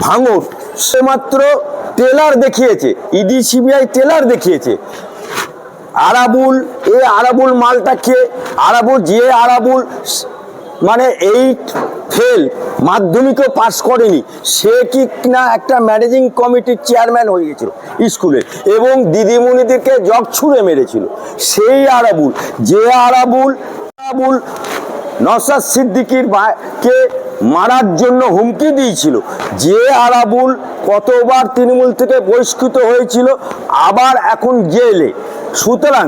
ভাঙর সে মাত্র টেলার দেখিয়েছে, ED, CBI teller দেখিয়েছে। আরাবুল, এ আরাবুল মালটা খেয়ে আরাবুল যে আরাবুল মানে এইট ফেল মাধ্যমিকও পাস করেনি। সে কি না একটা ম্যানেজিং কমিটির চেয়ারম্যান হয়ে গেছিল স্কুলে এবং দিদিমণিদেরকে জগ ছুঁড়ে মেরেছিল। সেই আরাবুল যে আরাবুল আরাবুল নসাদ সিদ্দিকির কে মারার জন্য হুমকি দিয়েছিল। যে আরাবুল কতবার তৃণমূল থেকে বহিষ্কৃত হয়েছিল, আবার এখন জেলে। সুতরাং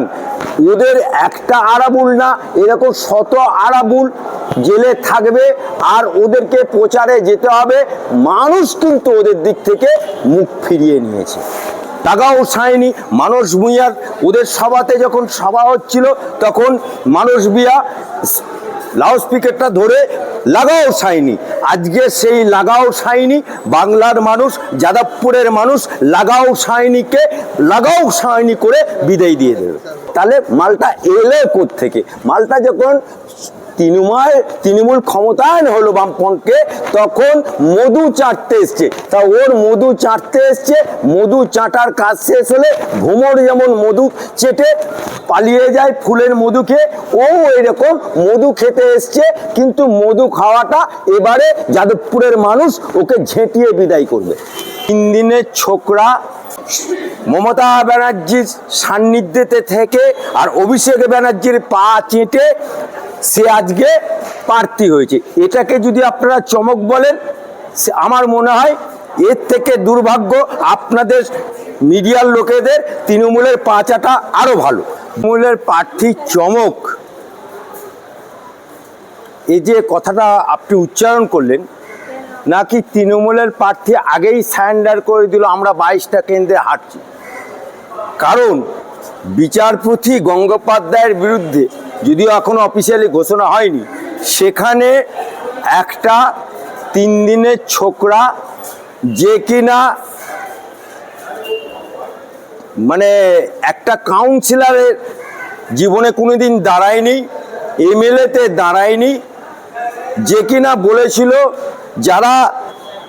ওদের একটা আরাবুল না, এরকম শত আরাবুল জেলে থাকবে, আর ওদেরকে প্রচারে যেতে হবে। মানুষ কিন্তু ওদের দিক থেকে মুখ ফিরিয়ে নিয়েছে। টাকাও সায়নি, মানস ভূঁইয়ার ওদের সভাতে যখন সভা হচ্ছিল, তখন মানস ভূঁইয়া লাউড স্পিকারটা ধরে লাগাও সাইনি। আজকে সেই লাগাও সাইনি, বাংলার মানুষ, যাদবপুরের মানুষ লাগাও সাইনিকে, লাগাও সাইনি করে বিদায় দিয়ে দেবে। তাহলে মালটা এলে থেকে মালটা যখন তৃণমূল তৃণমূল ক্ষমতায়ন হলো বামপন্থকে, তখন মধু চাটতে এসছে। তা ওর মধু চাটতে এসছে, মধু চাটার কাজ শেষ হলে ভ্রমর যেমন মধু চেটে পালিয়ে যায় ফুলের মধু খেয়ে ও এরকম মধু খেতে এসছে, কিন্তু মধু খাওয়াটা এবারে যাদবপুরের মানুষ ওকে ঝেঁটিয়ে বিদায় করবে। তিন দিনের ছোকরা মমতা ব্যানার্জির সান্নিধ্যেতে থেকে আর অভিষেক ব্যানার্জির পা চেটে সে আজকে প্রার্থী হয়েছে। এটাকে যদি আপনারা চমক বলেন, সে- আমার মনে হয় এর থেকে দুর্ভাগ্য আপনাদের মিডিয়ার লোকেদের তৃণমূলের পাচাটা আরও ভালো। তৃণমূলের প্রার্থী চমক। এই যে কথাটা আপনি উচ্চারণ করলেন, নাকি তৃণমূলের প্রার্থী আগেই স্যান্ডার করে দিল, আমরা বাইশটা কেন্দ্রে হাঁটছি কারণ বিচারপতি গঙ্গোপাধ্যায়ের বিরুদ্ধে যদিও এখনও অফিসিয়ালি ঘোষণা হয়নি, সেখানে একটা তিন দিনের ছোকরা যে কিনা মানে একটা কাউন্সিলারের জীবনে কোনো দিন দাঁড়ায়নি এমএলএতে দাঁড়ায়নি, যে কিনা বলেছিল যারা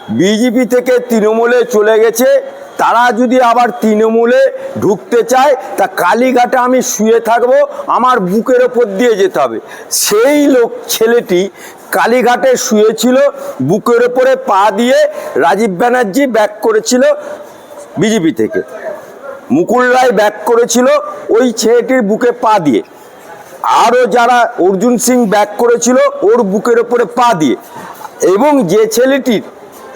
বিজেপি থেকে তৃণমূলে চলে গেছে। তারা যদি আবার তৃণমূলে ঢুকতে চায়, তা কালীঘাটে আমি শুয়ে থাকব, আমার বুকের ওপর দিয়ে যেতে হবে। সেই লোক, ছেলেটি কালীঘাটে শুয়েছিল, বুকের ওপরে পা দিয়ে রাজীব ব্যানার্জি ব্যাক করেছিল বিজেপি থেকে। মুকুল রায় ব্যাক করেছিল ওই ছেলেটির বুকে পা দিয়ে। আরও যারা অর্জুন সিং ব্যাক করেছিল, ওর বুকের ওপরে পা দিয়ে। এবং যে ছেলেটির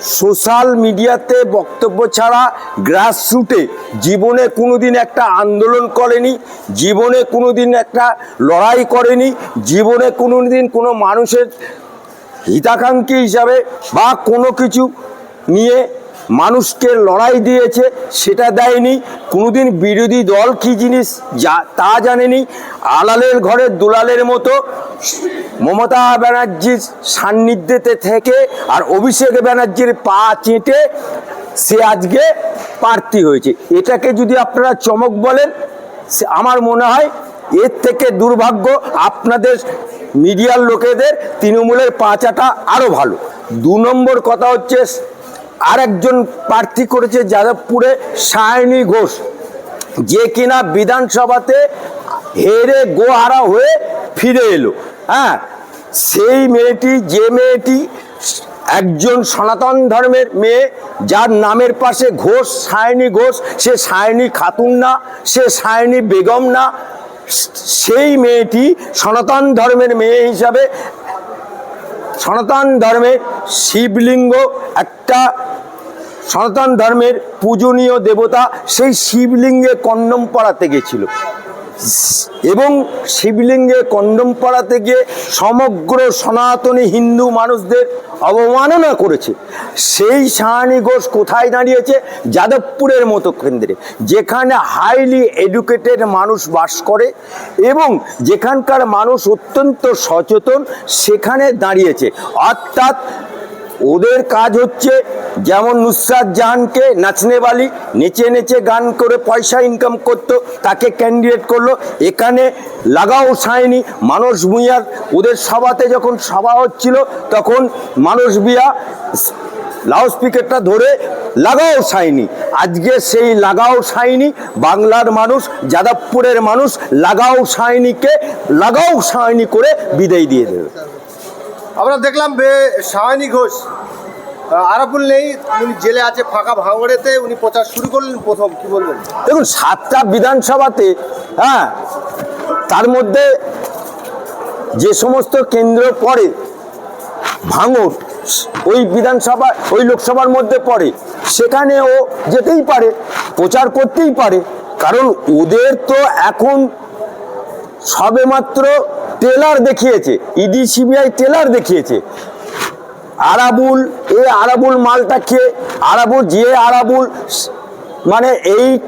সোশ্যাল মিডিয়াতে বক্তব্য ছাড়া গ্রাসরুটে জীবনে কোনো দিন একটা আন্দোলন করেনি, জীবনে কোনো দিন একটা লড়াই করেনি, জীবনে কোনো দিন কোনো মানুষের হিতাকাঙ্ক্ষী হিসাবে বা কোনো কিছু নিয়ে মানুষকে লড়াই দিয়েছে, সেটা দেয়নি। কোনোদিন বিরোধী দল কী জিনিস যা, তা জানেনি। আলালের ঘরের দুলালের মতো মমতা ব্যানার্জির সান্নিধ্যেতে থেকে আর অভিষেক ব্যানার্জির পা চেটে সে আজকে প্রার্থী হয়েছে। এটাকে যদি আপনারা চমক বলেন আমার মনে হয় এর থেকে দুর্ভাগ্য আপনাদের মিডিয়ার লোকেদের তৃণমূলের পাঁচাটা আরও ভালো। দু নম্বর কথা হচ্ছে আরেকজন প্রার্থী করেছে যাদবপুরে সায়নী ঘোষ। যে কিনা বিধানসভাতে হেরে গোহারা হয়ে ফিরে এলো। হ্যাঁ সেই মেয়েটি, যে মেয়েটি একজন সনাতন ধর্মের মেয়ে, যার নামের পাশে ঘোষ, সায়নী ঘোষ, সে সায়নী খাতুন না, সে সায়নী বেগম না, সেই মেয়েটি সনাতন ধর্মের মেয়ে হিসাবে সনাতন ধর্মে শিবলিঙ্গ একটা সনাতন ধর্মের পূজনীয় দেবতা সেই শিবলিঙ্গে কন্ডম পড়াতে গেছিল। এবং শিবলিঙ্গে কন্ডম পড়াতে গিয়ে সমগ্র সনাতনী হিন্দু মানুষদের অবমাননা করেছে। সেই সাহানি ঘোষ কোথায় দাঁড়িয়েছে? যাদবপুরের মতো কেন্দ্রে, যেখানে হাইলি এডুকেটেড মানুষ বাস করে এবং যেখানকার মানুষ অত্যন্ত সচেতন, সেখানে দাঁড়িয়েছে। অর্থাৎ ওদের কাজ হচ্ছে যেমন নুসরাত জাহানকে নাচনেওয়ালি নেচে নেচে গান করে পয়সা ইনকাম করতো, তাকে ক্যান্ডিডেট করল। এখানে লাগাও সায়নি, মানস ভূঁইয়ার ওদের সভাতে যখন সভা হচ্ছিল, তখন মানস ভূঁইয়া লাউড স্পিকারটা ধরে লাগাও সাইনি আজকে সেই লাগাও সাইনি বাংলার মানুষ, যাদবপুরের মানুষ লাগাও সাইনিকে লাগাও সাইনি করে বিদায় দিয়ে দেবে। আমরা দেখলাম বে সাহানি ঘোষ আহ, আরাফুল নেই উনি জেলে আছে ফাঁকা ভাঙড়েতে উনি প্রচার শুরু করলেন প্রথম কি বলবেন? দেখুন সাতটা বিধানসভাতে হ্যাঁ তার মধ্যে যে সমস্ত কেন্দ্র পড়ে ভাঙর ওই বিধানসভা ওই লোকসভার মধ্যে পড়ে সেখানে ও যেতেই পারে প্রচার করতেই পারে কারণ ওদের তো এখন সবেমাত্র টেলার দেখিয়েছে, ইডি, সিবিআই টেলার দেখিয়েছে। আরাবুল, এ আরাবুল মালটা খেয়ে আরাবুল যে আরাবুল মানে এইট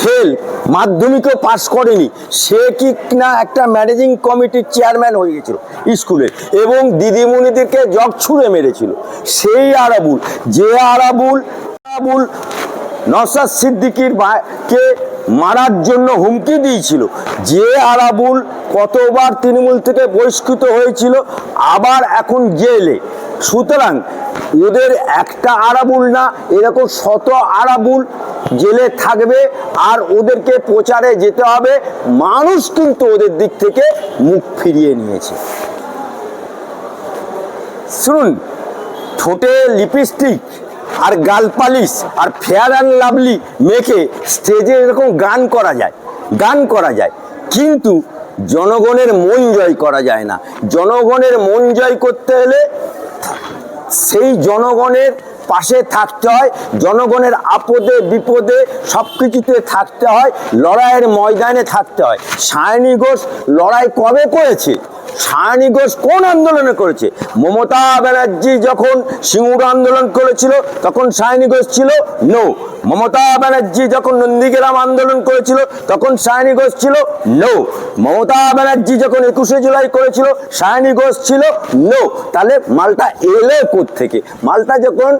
ফেল মাধ্যমিকও পাশ করেনি। সে কি না একটা ম্যানেজিং কমিটির চেয়ারম্যান হয়ে গেছিল স্কুলে এবং দিদিমণিদেরকে জগ ছুঁড়ে মেরেছিল। সেই আরাবুল যে আরাবুল আরাবুল নসাদ সিদ্দিকির কে মারার জন্য হুমকি দিয়েছিল। যে আরাবুল কতবার তৃণমূল থেকে বহিষ্কৃত হয়েছিল, আবার এখন জেলে। সুতরাং ওদের একটা আরাবুল না, এরকম শত আরাবুল জেলে থাকবে আর ওদেরকে প্রচারে যেতে হবে। মানুষ কিন্তু ওদের দিক থেকে মুখ ফিরিয়ে নিয়েছে। শুনুন, ঠোঁটে লিপস্টিক আর গাল পালিশ আর ফেয়ার অ্যান্ড লাভলি মেখে স্টেজে এরকম গান করা যায়, গান করা যায়। কিন্তু জনগণের মন জয় করা যায় না। জনগণের মন জয় করতে হলে সেই জনগণের পাশে থাকতে হয়, জনগণের আপদে, বিপদে সব কিছুতে থাকতে হয়, লড়াইয়ের ময়দানে থাকতে হয়। সায়নী ঘোষ লড়াই কবে করেছে? সায়নী ঘোষ কোন আন্দোলনে করেছে? মমতা ব্যানার্জি যখন সিঙ্গুর আন্দোলন করেছিল, তখন সায়নী ঘোষ ছিল? নো মমতা ব্যানার্জি যখন নন্দীগ্রাম আন্দোলন করেছিল, তখন সায়নী ঘোষ ছিল নো মমতা ব্যানার্জি যখন একুশে জুলাই করেছিল, সায়নী ঘোষ ছিল নো তাহলে মালটা এলো থেকে মালটা যখন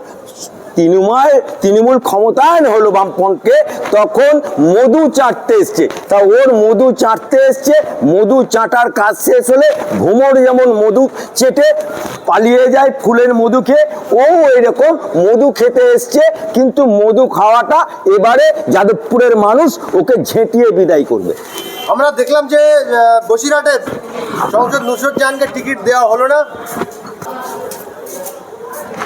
তৃণমূল তৃণমূল ক্ষমতায়ন হলো বামপন্থকে, তখন মধু চাটতে এসছে। তা ওর মধু চাটতে এসছে, মধু চাটার কাজ শেষ হলে ভ্রমর যেমন মধু চেটে পালিয়ে যায় ফুলের মধু খেয়ে ও এরকম মধু খেতে এসছে, কিন্তু মধু খাওয়াটা এবারে যাদবপুরের মানুষ ওকে ঝেঁটিয়ে বিদায় করবে। আমরা দেখলাম যে বসিরহাটের সংসদ নুসরত জাহানকে টিকিট দেওয়া হলো না।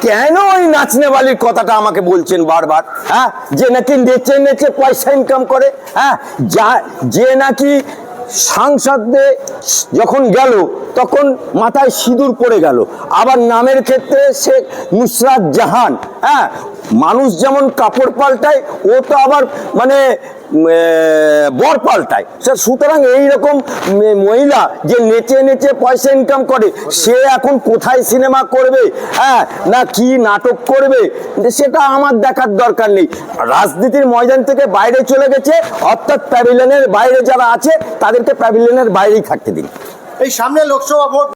কেন ওই নাচনেওয়ালির কথাটা আমাকে বলছেন বারবার? হ্যাঁ? যে নাকি নেচে নেচে পয়সা ইনকাম করে হ্যাঁ? যা, যে নাকি সাংসদে যখন গেল, তখন মাথায় সিঁদুর পড়ে গেল। আবার নামের ক্ষেত্রে সে নুসরাত জাহান হ্যাঁ? মানুষ যেমন কাপড় পাল্টায়, ও তো আবার মানে বর পাল্টায়। সে সুতরাং এইরকম মহিলা যে নেচে নেচে পয়সা ইনকাম করে, সে এখন কোথায় সিনেমা করবে? হ্যাঁ না কি নাটক করবে? সেটা আমার দেখার দরকার নেই। রাজনীতির ময়দান থেকে বাইরে চলে গেছে, অর্থাৎ প্যাভিলিয়নের বাইরে যারা আছে, তাদেরকে প্যাভিলিয়নের বাইরেই থাকতে দিন। এই সামনে লোকসভা ভোট